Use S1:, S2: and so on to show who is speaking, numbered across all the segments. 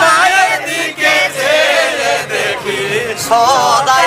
S1: মায়ের দিকে ছেড়ে দেখি সদা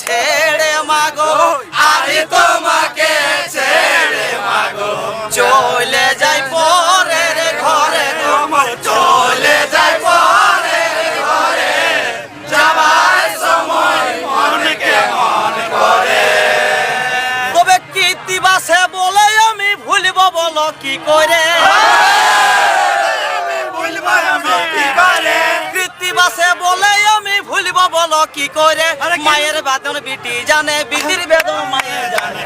S1: ছেড়ে মাগো
S2: আমি তোমাকে ছেড়ে মাগো।
S1: চলে যাই পরের ঘরে
S2: তোমার চলে যাই পরে ঘরে। যাবার সময় মনকে মন করে।
S1: তবে কীর্তিবাসে বলে আমি ভুলব বলো কি করে?
S2: কি করে
S1: মায়ের বাদন বিটি জানে বিটির বেদন মায়ের জানে।